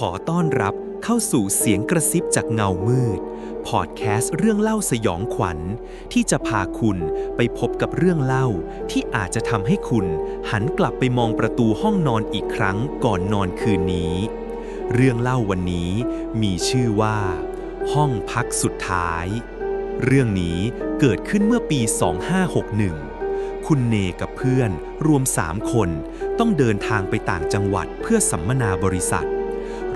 ขอต้อนรับเข้าสู่เสียงกระซิบจากเงามืด พอดแคสต์เรื่องเล่าสยองขวัญ ที่จะพาคุณไปพบกับเรื่องเล่า ที่อาจจะทำให้คุณหันกลับไปมองประตูห้องนอนอีกครั้งก่อนนอนคืนนี้ เรื่องเล่าวันนี้มีชื่อว่า ห้องพักสุดท้าย เรื่องนี้เกิดขึ้นเมื่อปี 2561คุณเนกับเพื่อนรวม 3 คน ต้องเดินทางไปต่างจังหวัดเพื่อสัมมนาบริษัท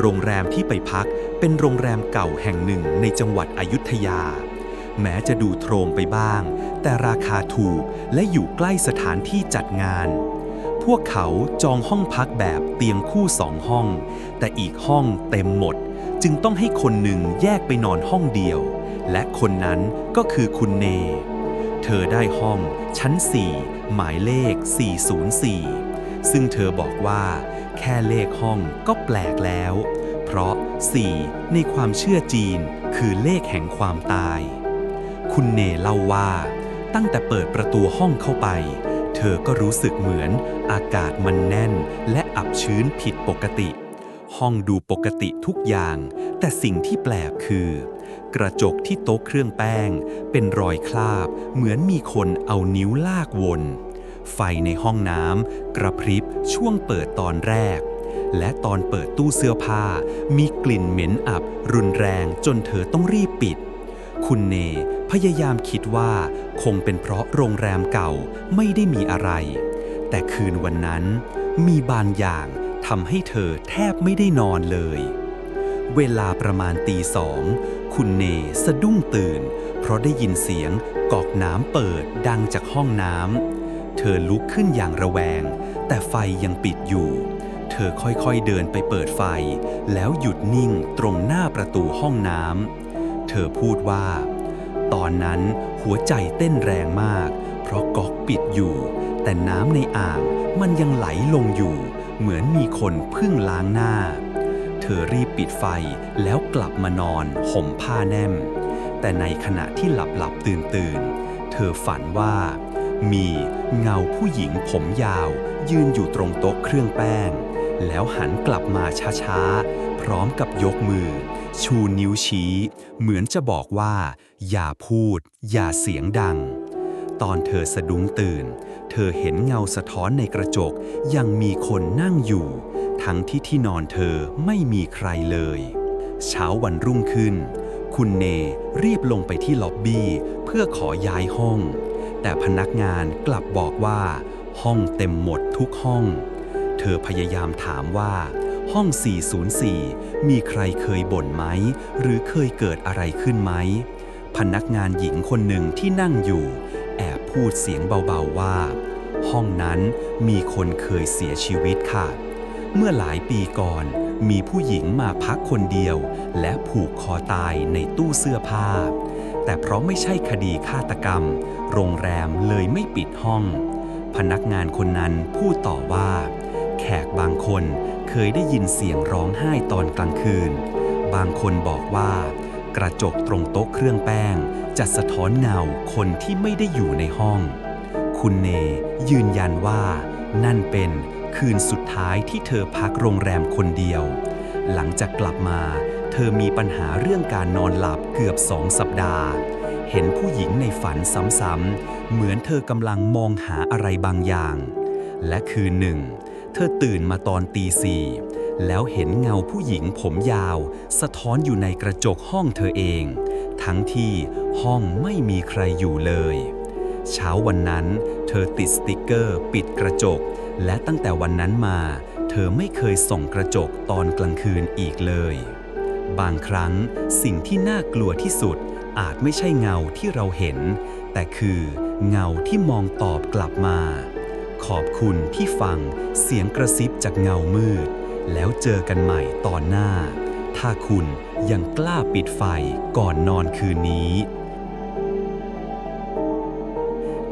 โรงแรมที่ไปพักเป็นโรงแรมเก่าแห่งหนึ่งในจังหวัดอยุธยา แม้จะดูโทรมไปบ้าง แต่ราคาถูกและอยู่ใกล้สถานที่จัดงาน พวกเขาจองห้องพักแบบเตียงคู่สองห้อง แต่อีกห้องเต็มหมด จึงต้องให้คนหนึ่งแยกไปนอนห้องเดียว และคนนั้นก็คือคุณเน เธอได้ห้องชั้น 4 หมายเลข 404 ซึ่งเธอบอกว่า แค่เลขห้องก็แปลกแล้ว เพราะ 4 ในความเชื่อจีนคือเลขแห่งความตาย คุณเนเล่าว่า ตั้งแต่เปิดประตูห้องเข้าไป เธอก็รู้สึกเหมือนอากาศมันแน่นและอับชื้นผิดปกติ ห้องดูปกติทุกอย่าง แต่สิ่งที่แปลกคือ กระจกที่โต๊ะเครื่องแป้ง เป็นรอยคราบ เหมือนมีคนเอานิ้วลากวน ไฟในห้องน้ำกระพริบช่วงเปิดตอนแรก และตอนเปิดตู้เสื้อผ้า มีกลิ่นเหม็นอับ รุนแรงจนเธอต้องรีบปิด คุณเนพยายามคิดว่าคงเป็นเพราะโรงแรมเก่าไม่ได้มีอะไร แต่คืนวันนั้น มีบางอย่างทำให้เธอแทบไม่ได้นอนเลย เวลาประมาณตีสอง คุณเนสะดุ้งตื่น เพราะได้ยินเสียงกอกน้ำเปิดดังจากห้องน้ำ เธอลุกขึ้นอย่างระแวง แต่ไฟยังปิดอยู่ เธอค่อยๆเดินไปเปิดไฟ แล้วหยุดนิ่งตรงหน้าประตูห้องน้ำ เธอพูดว่า ตอนนั้นหัวใจเต้นแรงมาก เพราะก๊อกปิดอยู่ แต่น้ำในอ่างมันยังไหลลงอยู่ เหมือนมีคนเพิ่งล้างหน้า เธอรีบปิดไฟแล้วกลับมานอนห่มผ้าแนมแต่ในขณะที่หลับหลับตื่นตื่น เธอฝันว่า มีเงาผู้หญิงผมยาว ยืนอยู่ตรงโต๊ะเครื่องแป้ง แล้วหันกลับมาช้าๆ พร้อมกับยกมือ ชูนิ้วชี้ เหมือนจะบอกว่า อย่าพูด อย่าเสียงดัง ตอนเธอสะดุ้งตื่น เธอเห็นเงาสะท้อนในกระจก ยังมีคนนั่งอยู่ ทั้งที่ที่นอนเธอไม่มีใครเลย เช้าวันรุ่งขึ้น คุณเนรีบลงไปที่ล็อบบี้เพื่อขอย้ายห้อง แต่พนักงานกลับบอกว่า ห้องเต็มหมดทุกห้อง เธอพยายามถามว่า ห้อง 404 มีใครเคยบ่นไหม หรือเคยเกิดอะไรขึ้นไหม พนักงานหญิงคนหนึ่งที่นั่งอยู่ แอบพูดเสียงเบาๆว่า ห้องนั้นมีคนเคยเสียชีวิตค่ะ เมื่อหลายปีก่อนมีผู้หญิงมาพักคนเดียว และผูกคอตายในตู้เสื้อผ้า แต่เพราะไม่ใช่คดีฆาตกรรม โรงแรมเลยไม่ปิดห้อง พนักงานคนนั้นพูดต่อว่า แขกบางคนเคยได้ยินเสียงร้องไห้ตอนกลางคืน บางคนบอกว่า กระจกตรงโต๊ะเครื่องแป้ง จะสะท้อนเงาคนที่ไม่ได้อยู่ในห้อง คุณเนยืนยันว่า นั่นเป็นคืนสุดท้ายที่เธอพักโรงแรมคนเดียว หลังจากกลับมา เธอมีปัญหาเรื่องการนอนหลับเกือบสองสัปดาห์ เห็นผู้หญิงในฝันซ้ำๆ เหมือนเธอกำลังมองหาอะไรบางอย่าง และคืนหนึ่ง เธอตื่นมาตอนตีสี่แล้วเห็นเงาผู้หญิงผมยาว สะท้อนอยู่ในกระจกห้องเธอเอง ทั้งที่ห้องไม่มีใครอยู่เลย เช้าวันนั้น เธอติดสติกเกอร์ ปิดกระจก และตั้งแต่วันนั้นมา เธอไม่เคยส่องกระจกตอนกลางคืนอีกเลย บางครั้ง สิ่งที่น่ากลัวที่สุด อาจไม่ใช่เงาที่เราเห็น แต่คือเงาที่มองตอบกลับมา ขอบคุณที่ฟังเสียงกระซิบจากเงามืด แล้วเจอกันใหม่ตอนหน้า ถ้าคุณยังกล้าปิดไฟก่อนนอนคืนนี้